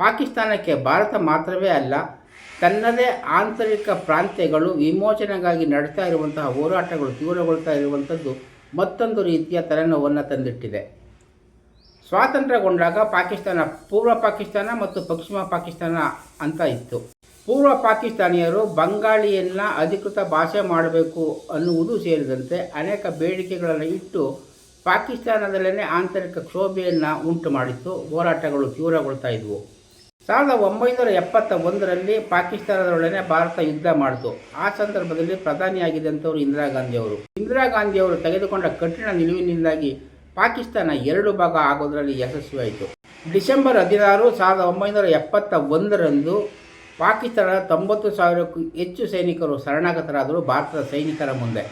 ಪಾಕಿಸ್ತಾನಕ್ಕೆ ಭಾರತ ಮಾತ್ರವೇ ಅಲ್ಲ, ತನ್ನದೇ ಆಂತರಿಕ ಪ್ರಾಂತ್ಯಗಳು ವಿಮೋಚನೆಗಾಗಿ ನಡೀತಾ ಇರುವಂತಹ ಹೋರಾಟಗಳು ತೀವ್ರಗೊಳ್ತಾ ಇರುವಂಥದ್ದು ಮತ್ತೊಂದು ರೀತಿಯ ತಲೆನೋವನ್ನು ತಂದಿಟ್ಟಿದೆ. ಸ್ವಾತಂತ್ರ್ಯಗೊಂಡಾಗ ಪಾಕಿಸ್ತಾನ ಪೂರ್ವ ಪಾಕಿಸ್ತಾನ ಮತ್ತು ಪಶ್ಚಿಮ ಪಾಕಿಸ್ತಾನ ಅಂತ ಇತ್ತು. ಪೂರ್ವ ಪಾಕಿಸ್ತಾನಿಯರು ಬಂಗಾಳಿಯನ್ನು ಅಧಿಕೃತ ಭಾಷೆ ಮಾಡಬೇಕು ಅನ್ನುವುದು ಸೇರಿದಂತೆ ಅನೇಕ ಬೇಡಿಕೆಗಳನ್ನು ಇಟ್ಟು ಪಾಕಿಸ್ತಾನದಲ್ಲೇ ಆಂತರಿಕ ಕ್ಷೋಭೆಯನ್ನು ಉಂಟು ಮಾಡಿತ್ತು ಹೋರಾಟಗಳು ತೀವ್ರಗೊಳ್ತಾ ಇದ್ವು. ಸಾವಿರದ ಒಂಬೈನೂರ ಎಪ್ಪತ್ತ ಒಂದರಲ್ಲಿ ಪಾಕಿಸ್ತಾನದೊಡನೆ ಭಾರತ ಯುದ್ಧ ಮಾಡಿತು. ಆ ಸಂದರ್ಭದಲ್ಲಿ ಪ್ರಧಾನಿಯಾಗಿದ್ದಂಥವರು ಇಂದಿರಾ ಗಾಂಧಿಯವರು. ಇಂದಿರಾ ಗಾಂಧಿಯವರು ತೆಗೆದುಕೊಂಡ ಕಠಿಣ ನಿಲುವಿನಿಂದಾಗಿ ಪಾಕಿಸ್ತಾನ ಎರಡು ಭಾಗ ಆಗೋದರಲ್ಲಿ ಯಶಸ್ವಿಯಾಯಿತು. ಡಿಸೆಂಬರ್ ಹದಿನಾರು, ಸಾವಿರದ ಒಂಬೈನೂರ ಎಪ್ಪತ್ತ ಒಂದರಂದು ಪಾಕಿಸ್ತಾನದ ತೊಂಬತ್ತು ಸಾವಿರಕ್ಕೂ ಹೆಚ್ಚು ಸೈನಿಕರು ಶರಣಾಗತರಾದರು ಭಾರತದ ಸೈನಿಕರ ಮುಂದೆ.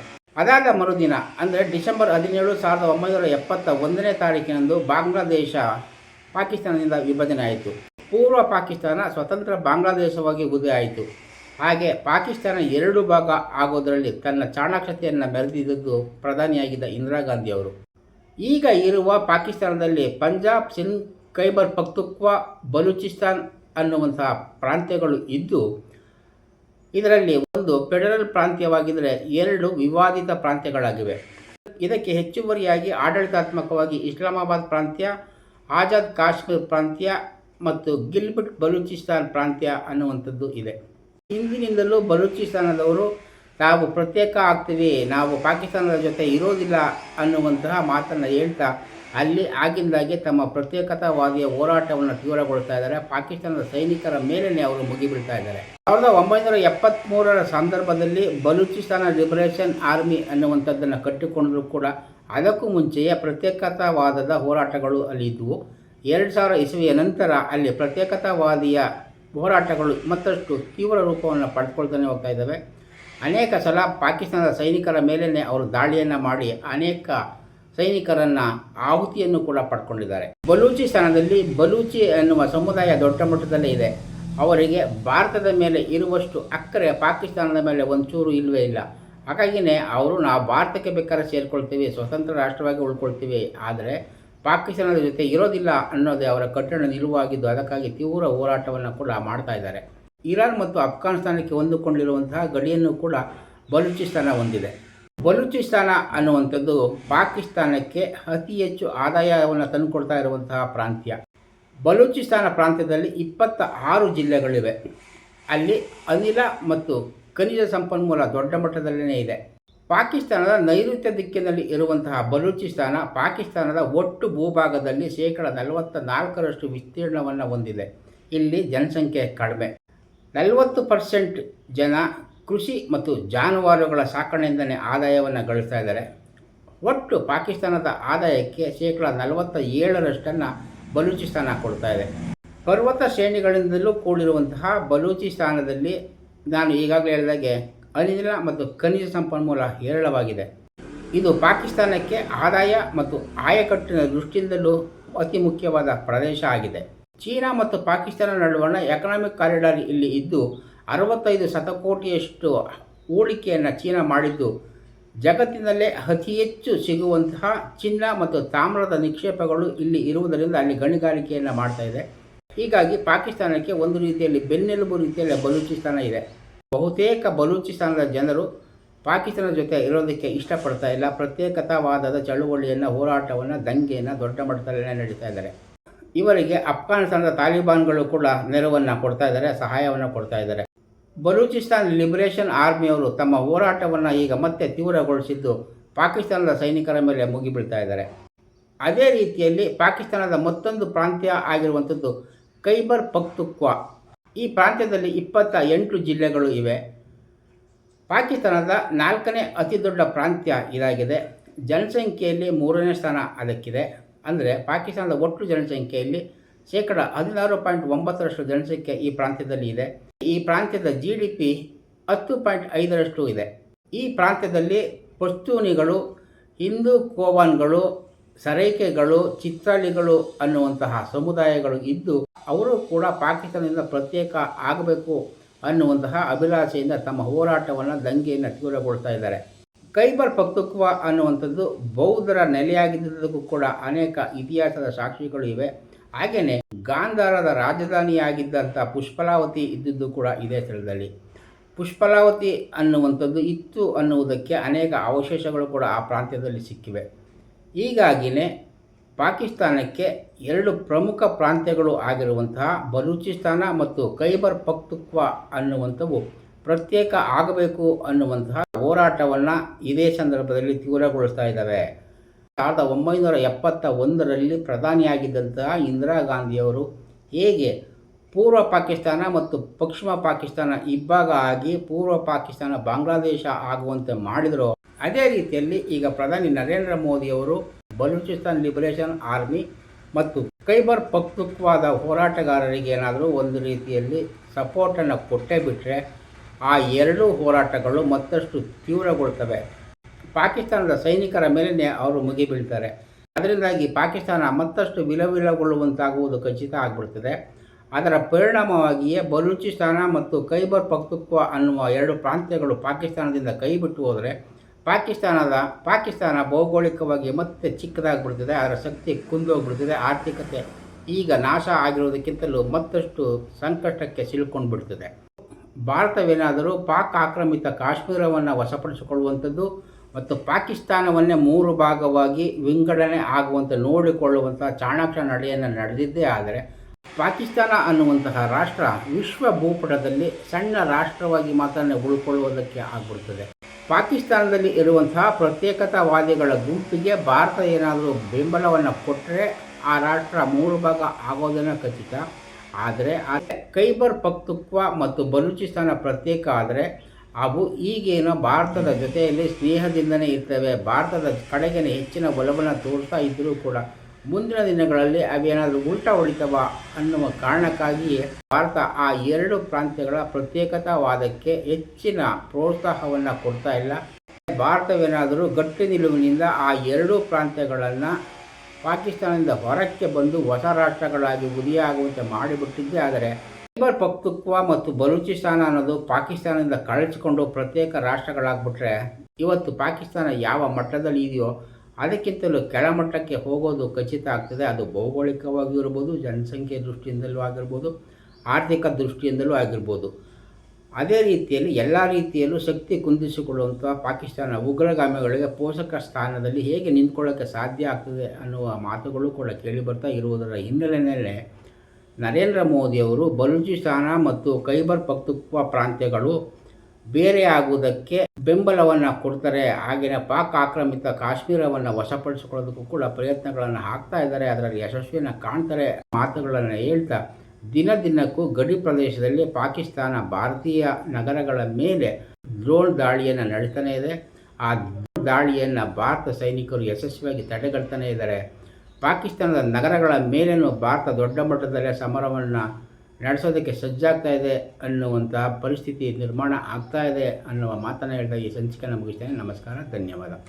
ಅದಾದ ಮರುದಿನ, ಅಂದರೆ ಡಿಸೆಂಬರ್ ಹದಿನೇಳು, ಸಾವಿರದ ಒಂಬೈನೂರ ಎಪ್ಪತ್ತ ಒಂದನೇ ತಾರೀಕಿನಂದು ಬಾಂಗ್ಲಾದೇಶ ಪಾಕಿಸ್ತಾನದಿಂದ ವಿಭಜನೆ ಆಯಿತು. ಪೂರ್ವ ಪಾಕಿಸ್ತಾನ ಸ್ವತಂತ್ರ ಬಾಂಗ್ಲಾದೇಶವಾಗಿ ಉದಯ ಆಯಿತು. ಹಾಗೆ ಪಾಕಿಸ್ತಾನ ಎರಡು ಭಾಗ ಆಗೋದರಲ್ಲಿ ತನ್ನ ಚಾಣಾಕ್ಷತೆಯನ್ನು ಮೆರೆದಿದ್ದದ್ದು ಪ್ರಧಾನಿಯಾಗಿದ್ದ ಇಂದಿರಾ ಗಾಂಧಿಯವರು ಈಗ ಇರುವ ಪಾಕಿಸ್ತಾನದಲ್ಲಿ ಪಂಜಾಬ್, ಸಿಂಧ್, ಖೈಬರ್ ಪಖ್ತುಕ್ವಾ ಬಲೂಚಿಸ್ತಾನ್ ಅನ್ನುವಂತಹ ಪ್ರಾಂತ್ಯಗಳು ಇದ್ದು, ಇದರಲ್ಲಿ ಒಂದು ಫೆಡರಲ್ ಪ್ರಾಂತ್ಯವಾಗಿದ್ದರೆ ಎರಡು ವಿವಾದಿತ ಪ್ರಾಂತ್ಯಗಳಾಗಿವೆ. ಇದಕ್ಕೆ ಹೆಚ್ಚುವರಿಯಾಗಿ ಆಡಳಿತಾತ್ಮಕವಾಗಿ ಇಸ್ಲಾಮಾಬಾದ್ ಪ್ರಾಂತ್ಯ, ಆಜಾದ್ ಕಾಶ್ಮೀರ್ ಪ್ರಾಂತ್ಯ ಮತ್ತು ಗಿಲ್ಬಿಟ್ ಬಲೂಚಿಸ್ತಾನ್ ಪ್ರಾಂತ್ಯ ಅನ್ನುವಂಥದ್ದು ಇದೆ. ಹಿಂದಿನಿಂದಲೂ ಬಲೂಚಿಸ್ತಾನದವರು, ನಾವು ಪ್ರತ್ಯೇಕ ಆಗ್ತೀವಿ, ನಾವು ಪಾಕಿಸ್ತಾನದ ಜೊತೆ ಇರೋದಿಲ್ಲ ಅನ್ನುವಂತಹ ಮಾತನ್ನು ಹೇಳ್ತಾ, ಅಲ್ಲಿ ಆಗಿಂದಾಗೆ ತಮ್ಮ ಪ್ರತ್ಯೇಕತಾವಾದಿಯ ಹೋರಾಟವನ್ನು ತೀವ್ರಗೊಳ್ತಾ ಇದ್ದಾರೆ. ಪಾಕಿಸ್ತಾನದ ಸೈನಿಕರ ಮೇಲೇ ಅವರು ಮುಗಿಬಿಡ್ತಾ ಇದ್ದಾರೆ. ಸಾವಿರದ ಒಂಬೈನೂರ ಎಪ್ಪತ್ತ್ಮೂರರ ಸಂದರ್ಭದಲ್ಲಿ ಬಲೂಚಿಸ್ತಾನ ಲಿಬರೇಷನ್ ಆರ್ಮಿ ಅನ್ನುವಂಥದ್ದನ್ನು ಕಟ್ಟಿಕೊಂಡರೂ ಕೂಡ, ಅದಕ್ಕೂ ಮುಂಚೆಯೇ ಪ್ರತ್ಯೇಕತಾವಾದದ ಹೋರಾಟಗಳು ಅಲ್ಲಿ ಇದ್ದವು ಎರಡು ಸಾವಿರ ಇಸವಿಯ ನಂತರ ಅಲ್ಲಿ ಪ್ರತ್ಯೇಕತಾವಾದಿಯ ಹೋರಾಟಗಳು ಮತ್ತಷ್ಟು ತೀವ್ರ ರೂಪವನ್ನು ಪಡ್ಕೊಳ್ತಾನೆ ಹೋಗ್ತಾ ಇದ್ದಾವೆ. ಅನೇಕ ಸಲ ಪಾಕಿಸ್ತಾನದ ಸೈನಿಕರ ಮೇಲೇ ಅವರು ದಾಳಿಯನ್ನು ಮಾಡಿ ಅನೇಕ ಸೈನಿಕರನ್ನು ಆಹುತಿಯನ್ನು ಕೂಡ ಪಡ್ಕೊಂಡಿದ್ದಾರೆ. ಬಲೂಚಿಸ್ತಾನದಲ್ಲಿ ಬಲೂಚಿ ಎನ್ನುವ ಸಮುದಾಯ ದೊಡ್ಡ ಮಟ್ಟದಲ್ಲೇ ಇದೆ. ಅವರಿಗೆ ಭಾರತದ ಮೇಲೆ ಇರುವಷ್ಟು ಅಕ್ಕರೆ ಪಾಕಿಸ್ತಾನದ ಮೇಲೆ ಒಂಚೂರು ಇಲ್ಲವೇ ಇಲ್ಲ. ಹಾಗಾಗಿಯೇ ಅವರು ನಾವು ಭಾರತಕ್ಕೆ ಬೇಕಾದ್ರೆ ಸೇರಿಕೊಳ್ತೀವಿ, ಸ್ವತಂತ್ರ ರಾಷ್ಟ್ರವಾಗಿ ಉಳ್ಕೊಳ್ತೀವಿ. ಆದರೆ ಪಾಕಿಸ್ತಾನದ ಜೊತೆ ಇರೋದಿಲ್ಲ ಅನ್ನೋದೇ ಅವರ ಕಟ್ಟಡ ನಿಲುವಾಗಿದ್ದು ಅದಕ್ಕಾಗಿ ತೀವ್ರ ಹೋರಾಟವನ್ನು ಕೂಡ ಮಾಡ್ತಾ ಇದ್ದಾರೆ. ಇರಾನ್ ಮತ್ತು ಅಫ್ಘಾನಿಸ್ತಾನಕ್ಕೆ ಹೊಂದಿಕೊಂಡಿರುವಂತಹ ಗಡಿಯನ್ನು ಕೂಡ ಬಲೂಚಿಸ್ತಾನ ಹೊಂದಿದೆ. ಬಲೂಚಿಸ್ತಾನ ಅನ್ನುವಂಥದ್ದು ಪಾಕಿಸ್ತಾನಕ್ಕೆ ಅತಿ ಹೆಚ್ಚು ಆದಾಯವನ್ನು ತಂದುಕೊಡ್ತಾ ಇರುವಂತಹ ಪ್ರಾಂತ್ಯ. ಬಲೂಚಿಸ್ತಾನ ಪ್ರಾಂತ್ಯದಲ್ಲಿ ಇಪ್ಪತ್ತ ಆರು ಜಿಲ್ಲೆಗಳಿವೆ. ಅಲ್ಲಿ ಅನಿಲ ಮತ್ತು ಖನಿಜ ಸಂಪನ್ಮೂಲ ದೊಡ್ಡ ಮಟ್ಟದಲ್ಲೇ ಇದೆ. ಪಾಕಿಸ್ತಾನದ ನೈಋತ್ಯ ದಿಕ್ಕಿನಲ್ಲಿ ಇರುವಂತಹ ಬಲೂಚಿಸ್ತಾನ ಪಾಕಿಸ್ತಾನದ ಒಟ್ಟು ಭೂಭಾಗದಲ್ಲಿ ಶೇಕಡ ನಲವತ್ತ ನಾಲ್ಕರಷ್ಟು ವಿಸ್ತೀರ್ಣವನ್ನು ಹೊಂದಿದೆ. ಇಲ್ಲಿ ಜನಸಂಖ್ಯೆ ಕಡಿಮೆ. ನಲವತ್ತು ಪರ್ಸೆಂಟ್ ಜನ ಕೃಷಿ ಮತ್ತು ಜಾನುವಾರುಗಳ ಸಾಕಣೆಯಿಂದಲೇ ಆದಾಯವನ್ನು ಗಳಿಸ್ತಾ ಇದ್ದಾರೆ. ಒಟ್ಟು ಪಾಕಿಸ್ತಾನದ ಆದಾಯಕ್ಕೆ ಶೇಕಡ ನಲವತ್ತ ಏಳರಷ್ಟನ್ನು ಬಲೂಚಿಸ್ತಾನ ಕೊಡ್ತಾ ಇದೆ. ಪರ್ವತ ಶ್ರೇಣಿಗಳಿಂದಲೂ ಕೂಡಿರುವಂತಹ ಬಲೂಚಿಸ್ತಾನದಲ್ಲಿ ನಾನು ಈಗಾಗಲೇ ಹೇಳಿದಾಗೆ ಅನಿಲ ಮತ್ತು ಖನಿಜ ಸಂಪನ್ಮೂಲ ಹೇರಳವಾಗಿದೆ. ಇದು ಪಾಕಿಸ್ತಾನಕ್ಕೆ ಆದಾಯ ಮತ್ತು ಆಯಕಟ್ಟಿನ ದೃಷ್ಟಿಯಿಂದಲೂ ಅತಿ ಮುಖ್ಯವಾದ ಪ್ರದೇಶ ಆಗಿದೆ. ಚೀನಾ ಮತ್ತು ಪಾಕಿಸ್ತಾನ ನಡುವಣ ಎಕನಾಮಿಕ್ ಕಾರಿಡಾರ್ ಇಲ್ಲಿ ಇದ್ದು, ಅರವತ್ತೈದು ಶತಕೋಟಿಯಷ್ಟು ಹೂಡಿಕೆಯನ್ನು ಚೀನಾ ಮಾಡಿದ್ದು, ಜಗತ್ತಿನಲ್ಲೇ ಅತಿ ಹೆಚ್ಚು ಸಿಗುವಂತಹ ಚಿನ್ನ ಮತ್ತು ತಾಮ್ರದ ನಿಕ್ಷೇಪಗಳು ಇಲ್ಲಿ ಇರುವುದರಿಂದ ಅಲ್ಲಿ ಗಣಿಗಾರಿಕೆಯನ್ನು ಮಾಡ್ತಾ ಇದೆ. ಹೀಗಾಗಿ ಪಾಕಿಸ್ತಾನಕ್ಕೆ ಒಂದು ರೀತಿಯಲ್ಲಿ ಬೆನ್ನೆಲುಬು ರೀತಿಯಲ್ಲಿ ಬಲೂಚಿಸ್ತಾನ ಇದೆ. ಬಹುತೇಕ ಬಲೂಚಿಸ್ತಾನದ ಜನರು ಪಾಕಿಸ್ತಾನದ ಜೊತೆ ಇರೋದಕ್ಕೆ ಇಷ್ಟಪಡ್ತಾ ಇಲ್ಲ. ಪ್ರತ್ಯೇಕತಾವಾದದ ಚಳುವಳಿಯನ್ನು, ಹೋರಾಟವನ್ನು, ದಂಗೆಯನ್ನು ದೊಡ್ಡ ಮಟ್ಟದಲ್ಲೇ ನಡೀತಾ ಇದ್ದಾರೆ. ಇವರಿಗೆ ಅಫ್ಘಾನಿಸ್ತಾನದ ತಾಲಿಬಾನ್ಗಳು ಕೂಡ ನೆರವನ್ನು ಕೊಡ್ತಾ ಇದ್ದಾರೆ, ಸಹಾಯವನ್ನು ಕೊಡ್ತಾ ಇದ್ದಾರೆ. ಬಲೂಚಿಸ್ತಾನ್ ಲಿಬರೇಷನ್ ಆರ್ಮಿಯವರು ತಮ್ಮ ಹೋರಾಟವನ್ನು ಈಗ ಮತ್ತೆ ತೀವ್ರಗೊಳಿಸಿದ್ದು ಪಾಕಿಸ್ತಾನದ ಸೈನಿಕರ ಮೇಲೆ ಮುಗಿಬೀಳ್ತಾ ಇದ್ದಾರೆ. ಅದೇ ರೀತಿಯಲ್ಲಿ ಪಾಕಿಸ್ತಾನದ ಮತ್ತೊಂದು ಪ್ರಾಂತ್ಯ ಆಗಿರುವಂಥದ್ದು ಕೈಬರ್ ಪಖ್ತುಕ್ವಾ ಈ ಪ್ರಾಂತ್ಯದಲ್ಲಿ ಇಪ್ಪತ್ತ ಎಂಟು ಜಿಲ್ಲೆಗಳು ಇವೆ. ಪಾಕಿಸ್ತಾನದ ನಾಲ್ಕನೇ ಅತಿ ದೊಡ್ಡ ಪ್ರಾಂತ್ಯ ಇದಾಗಿದೆ. ಜನಸಂಖ್ಯೆಯಲ್ಲಿ ಮೂರನೇ ಸ್ಥಾನ ಅದಕ್ಕಿದೆ. ಅಂದರೆ ಪಾಕಿಸ್ತಾನದ ಒಟ್ಟು ಜನಸಂಖ್ಯೆಯಲ್ಲಿ ಶೇಕಡ ಹದಿನಾರು ಪಾಯಿಂಟ್ ಒಂಬತ್ತರಷ್ಟು ಜನಸಂಖ್ಯೆ ಈ ಪ್ರಾಂತ್ಯದಲ್ಲಿ ಇದೆ. ಈ ಪ್ರಾಂತ್ಯದ ಜಿ ಡಿ ಪಿ ಹತ್ತು ಪಾಯಿಂಟ್ ಐದರಷ್ಟು ಇದೆ. ಈ ಪ್ರಾಂತ್ಯದಲ್ಲಿ ಪಶ್ತೂನಿಗಳು ಹಿಂದೂ ಕೋವಾನ್ಗಳು ಸರೈಕೆಗಳು, ಚಿತ್ರಾಳಿಗಳು ಅನ್ನುವಂತಹ ಸಮುದಾಯಗಳು ಇದ್ದು, ಅವರು ಕೂಡ ಪಾಕಿಸ್ತಾನದಿಂದ ಪ್ರತ್ಯೇಕ ಆಗಬೇಕು ಅನ್ನುವಂತಹ ಅಭಿಲಾಷೆಯಿಂದ ತಮ್ಮ ಹೋರಾಟವನ್ನು ದಂಗೆಯನ್ನು ತೀವ್ರಗೊಳ್ತಾ ಇದ್ದಾರೆ. ಕೈಬರ್ ಪಕ್ತುಕ್ವ ಅನ್ನುವಂಥದ್ದು ಬೌದ್ಧರ ನೆಲೆಯಾಗಿದ್ದಕ್ಕೂ ಕೂಡ ಅನೇಕ ಇತಿಹಾಸದ ಸಾಕ್ಷಿಗಳು ಇವೆ. ಹಾಗೆಯೇ ಗಾಂಧಾರದ ರಾಜಧಾನಿಯಾಗಿದ್ದಂಥ ಪುಷ್ಪಲಾವತಿ ಇದ್ದಿದ್ದು ಕೂಡ ಇದೇ ಸ್ಥಳದಲ್ಲಿ. ಪುಷ್ಪಲಾವತಿ ಅನ್ನುವಂಥದ್ದು ಇತ್ತು ಅನ್ನುವುದಕ್ಕೆ ಅನೇಕ ಅವಶೇಷಗಳು ಕೂಡ ಆ ಪ್ರಾಂತ್ಯದಲ್ಲಿ ಸಿಕ್ಕಿವೆ. ಹೀಗಾಗಿಯೇ ಪಾಕಿಸ್ತಾನಕ್ಕೆ ಎರಡು ಪ್ರಮುಖ ಪ್ರಾಂತ್ಯಗಳು ಆಗಿರುವಂತಹ ಬಲೂಚಿಸ್ತಾನ ಮತ್ತು ಖೈಬರ್ ಪಖ್ತುಕ್ವಾ ಅನ್ನುವಂಥವು ಪ್ರತ್ಯೇಕ ಆಗಬೇಕು ಅನ್ನುವಂತಹ ಹೋರಾಟವನ್ನು ಇದೇ ಸಂದರ್ಭದಲ್ಲಿ ತೀವ್ರಗೊಳಿಸ್ತಾ ಇದ್ದಾವೆ. ಸಾವಿರದ ಒಂಬೈನೂರ ಎಪ್ಪತ್ತ ಒಂದರಲ್ಲಿ ಪ್ರಧಾನಿಯಾಗಿದ್ದಂತಹ ಇಂದಿರಾ ಗಾಂಧಿಯವರು ಹೇಗೆ ಪೂರ್ವ ಪಾಕಿಸ್ತಾನ ಮತ್ತು ಪಶ್ಚಿಮ ಪಾಕಿಸ್ತಾನ ಇಬ್ಬಾಗ ಆಗಿ ಪೂರ್ವ ಪಾಕಿಸ್ತಾನ ಬಾಂಗ್ಲಾದೇಶ ಆಗುವಂತೆ ಮಾಡಿದರು ಅದೇ ರೀತಿಯಲ್ಲಿ ಈಗ ಪ್ರಧಾನಿ ನರೇಂದ್ರ ಮೋದಿಯವರು ಬಲೂಚಿಸ್ತಾನ್ ಲಿಬರೇಷನ್ ಆರ್ಮಿ ಮತ್ತು ಕೈಬರ್ ಪಕ್ತುತ್ವಾದ ಹೋರಾಟಗಾರರಿಗೆ ಏನಾದರೂ ಒಂದು ರೀತಿಯಲ್ಲಿ ಸಪೋರ್ಟನ್ನು ಕೊಟ್ಟೇ ಬಿಟ್ಟರೆ ಆ ಎರಡೂ ಹೋರಾಟಗಳು ಮತ್ತಷ್ಟು ತೀವ್ರಗೊಳ್ತವೆ. ಪಾಕಿಸ್ತಾನದ ಸೈನಿಕರ ಮೇಲೇ ಅವರು ಮುಗಿಬೀಳ್ತಾರೆ ಅದರಿಂದಾಗಿ ಪಾಕಿಸ್ತಾನ ಮತ್ತಷ್ಟು ವಿಲವಿಲಗೊಳ್ಳುವಂತಾಗುವುದು ಖಚಿತ ಆಗಿಬಿಡ್ತದೆ. ಅದರ ಪರಿಣಾಮವಾಗಿಯೇ ಬಲೂಚಿಸ್ತಾನ ಮತ್ತು ಕೈಬರ್ ಪಕ್ತುತ್ವ ಅನ್ನುವ ಎರಡು ಪ್ರಾಂತ್ಯಗಳು ಪಾಕಿಸ್ತಾನದಿಂದ ಕೈಬಿಟ್ಟು ಹೋದರೆ ಪಾಕಿಸ್ತಾನದ, ಪಾಕಿಸ್ತಾನ ಭೌಗೋಳಿಕವಾಗಿ ಮತ್ತೆ ಚಿಕ್ಕದಾಗಿಬಿಡ್ತದೆ, ಅದರ ಶಕ್ತಿ ಕುಂದೋಗ್ಬಿಡ್ತದೆ, ಆರ್ಥಿಕತೆ ಈಗ ನಾಶ ಆಗಿರೋದಕ್ಕಿಂತಲೂ ಮತ್ತಷ್ಟು ಸಂಕಷ್ಟಕ್ಕೆ ಸಿಲುಕೊಂಡು ಬಿಡ್ತದೆ ಭಾರತವೇನಾದರೂ ಪಾಕ್ ಆಕ್ರಮಿತ ಕಾಶ್ಮೀರವನ್ನು ವಶಪಡಿಸಿಕೊಳ್ಳುವಂಥದ್ದು ಮತ್ತು ಪಾಕಿಸ್ತಾನವನ್ನೇ ಮೂರು ಭಾಗವಾಗಿ ವಿಂಗಡಣೆ ಆಗುವಂತೆ ನೋಡಿಕೊಳ್ಳುವಂಥ ಚಾಣಾಕ್ಷ ನಡೆಯನ್ನು ನಡೆದಿದ್ದೇ ಆದರೆ, ಪಾಕಿಸ್ತಾನ ಅನ್ನುವಂತಹ ರಾಷ್ಟ್ರ ವಿಶ್ವ ಭೂಪಟದಲ್ಲಿ ಸಣ್ಣ ರಾಷ್ಟ್ರವಾಗಿ ಮಾತ್ರ ಉಳ್ಕೊಳ್ಳುವುದಕ್ಕೆ ಆಗ್ಬಿಡ್ತದೆ. ಪಾಕಿಸ್ತಾನದಲ್ಲಿ ಇರುವಂತಹ ಪ್ರತ್ಯೇಕತಾವಾದಿಗಳ ಗುಂಪಿಗೆ ಭಾರತ ಏನಾದರೂ ಬೆಂಬಲವನ್ನು ಕೊಟ್ಟರೆ ಆ ರಾಷ್ಟ್ರ ಮೂರು ಭಾಗ ಆಗೋದನ್ನು ಖಚಿತ. ಆದರೆ ಖೈಬರ್ ಪಕ್ತುತ್ವ ಮತ್ತು ಬಲೂಚಿಸ್ತಾನ ಪ್ರತ್ಯೇಕ ಆದರೆ ಅವು ಈಗೇನು ಭಾರತದ ಜೊತೆಯಲ್ಲಿ ಸ್ನೇಹದಿಂದನೇ ಇರ್ತವೆ. ಭಾರತದ ಕಡೆಗೆ ಹೆಚ್ಚಿನ ಒಲವನ್ನು ತೋರ್ತಾ ಇದ್ದರೂ ಕೂಡ ಮುಂದಿನ ದಿನಗಳಲ್ಲಿ ಅವೇನಾದರೂ ಉಲ್ಟಾ ಉಳಿತವ ಅನ್ನುವ ಕಾರಣಕ್ಕಾಗಿಯೇ ಭಾರತ ಆ ಎರಡು ಪ್ರಾಂತ್ಯಗಳ ಪ್ರತ್ಯೇಕತಾವಾದಕ್ಕೆ ಹೆಚ್ಚಿನ ಪ್ರೋತ್ಸಾಹವನ್ನು ಕೊಡ್ತಾ ಇಲ್ಲ. ಭಾರತವೇನಾದರೂ ಗಟ್ಟಿ ನಿಲುವಿನಿಂದ ಆ ಎರಡೂ ಪ್ರಾಂತ್ಯಗಳನ್ನು ಪಾಕಿಸ್ತಾನದಿಂದ ಹೊರಕ್ಕೆ ಬಂದು ಹೊಸ ರಾಷ್ಟ್ರಗಳಾಗಿ ಉದಿಯಾಗುವಂತೆ ಮಾಡಿಬಿಟ್ಟಿದ್ದೆ. ಆದರೆ ಖೈಬರ್ ಪಕ್ತುತ್ವ ಮತ್ತು ಬಲೂಚಿಸ್ತಾನ ಅನ್ನೋದು ಪಾಕಿಸ್ತಾನದಿಂದ ಕಳಚಿಕೊಂಡು ಪ್ರತ್ಯೇಕ ರಾಷ್ಟ್ರಗಳಾಗ್ಬಿಟ್ರೆ, ಇವತ್ತು ಪಾಕಿಸ್ತಾನ ಯಾವ ಮಟ್ಟದಲ್ಲಿ ಇದೆಯೋ ಅದಕ್ಕಿಂತಲೂ ಕೆಳಮಟ್ಟಕ್ಕೆ ಹೋಗೋದು ಖಚಿತ ಆಗ್ತದೆ. ಅದು ಭೌಗೋಳಿಕವಾಗಿಯೂ ಇರ್ಬೋದು ಜನಸಂಖ್ಯೆ ದೃಷ್ಟಿಯಿಂದಲೂ ಆಗಿರ್ಬೋದು, ಆರ್ಥಿಕ ದೃಷ್ಟಿಯಿಂದಲೂ ಆಗಿರ್ಬೋದು. ಅದೇ ರೀತಿಯಲ್ಲಿ ಎಲ್ಲ ರೀತಿಯಲ್ಲೂ ಶಕ್ತಿ ಕುಂದಿಸಿಕೊಳ್ಳುವಂಥ ಪಾಕಿಸ್ತಾನ ಉಗ್ರಗಾಮಿಗಳಿಗೆ ಪೋಷಕ ಸ್ಥಾನದಲ್ಲಿ ಹೇಗೆ ನಿಂತ್ಕೊಳ್ಳೋಕ್ಕೆ ಸಾಧ್ಯ ಆಗ್ತದೆ ಅನ್ನುವ ಮಾತುಗಳು ಕೂಡ ಕೇಳಿಬರ್ತಾ ಇರುವುದರ ಹಿನ್ನೆಲೆಯಲ್ಲೇ ನರೇಂದ್ರ ಮೋದಿಯವರು ಬಲೂಚಿಸ್ತಾನ ಮತ್ತು ಖೈಬರ್ ಪಕ್ತುಕ್ವ ಪ್ರಾಂತ್ಯಗಳು ಬೇರೆ ಆಗುವುದಕ್ಕೆ ಬೆಂಬಲವನ್ನು ಕೊಡ್ತಾರೆ. ಆಗಿನ ಪಾಕ್ ಆಕ್ರಮಿತ ಕಾಶ್ಮೀರವನ್ನು ವಶಪಡಿಸಿಕೊಳ್ಳೋದಕ್ಕೂ ಕೂಡ ಪ್ರಯತ್ನಗಳನ್ನು ಹಾಕ್ತಾ ಇದ್ದಾರೆ. ಅದರಲ್ಲಿ ಯಶಸ್ವಿಯನ್ನು ಕಾಣ್ತಾರೆ. ಮಾತುಗಳನ್ನು ಹೇಳ್ತಾ ದಿನ ದಿನಕ್ಕೂ ಗಡಿ ಪ್ರದೇಶದಲ್ಲಿ ಪಾಕಿಸ್ತಾನ ಭಾರತೀಯ ನಗರಗಳ ಮೇಲೆ ಡ್ರೋನ್ ದಾಳಿಯನ್ನು ನಡೀತಾನೆ ಇದೆ. ಆ ದಾಳಿಯನ್ನು ಭಾರತ ಸೈನಿಕರು ಯಶಸ್ವಿಯಾಗಿ ತಡೆಗಟ್ತಾನೆ ಇದ್ದಾರೆ. ಪಾಕಿಸ್ತಾನದ ನಗರಗಳ ಮೇಲೇನು ಭಾರತ ದೊಡ್ಡ ಮಟ್ಟದಲ್ಲೇ ಸಮರವನ್ನು ನಡೆಸೋದಕ್ಕೆ ಸಜ್ಜಾಗ್ತಾ ಇದೆ ಅನ್ನುವಂತಹ ಪರಿಸ್ಥಿತಿ ನಿರ್ಮಾಣ ಆಗ್ತಾ ಇದೆ ಅನ್ನುವ ಮಾತನ್ನು ಹೇಳ್ತಾ ಈ ಸಂಚಿಕೆಯನ್ನು ಮುಗಿಸ್ತೇನೆ. ನಮಸ್ಕಾರ, ಧನ್ಯವಾದ.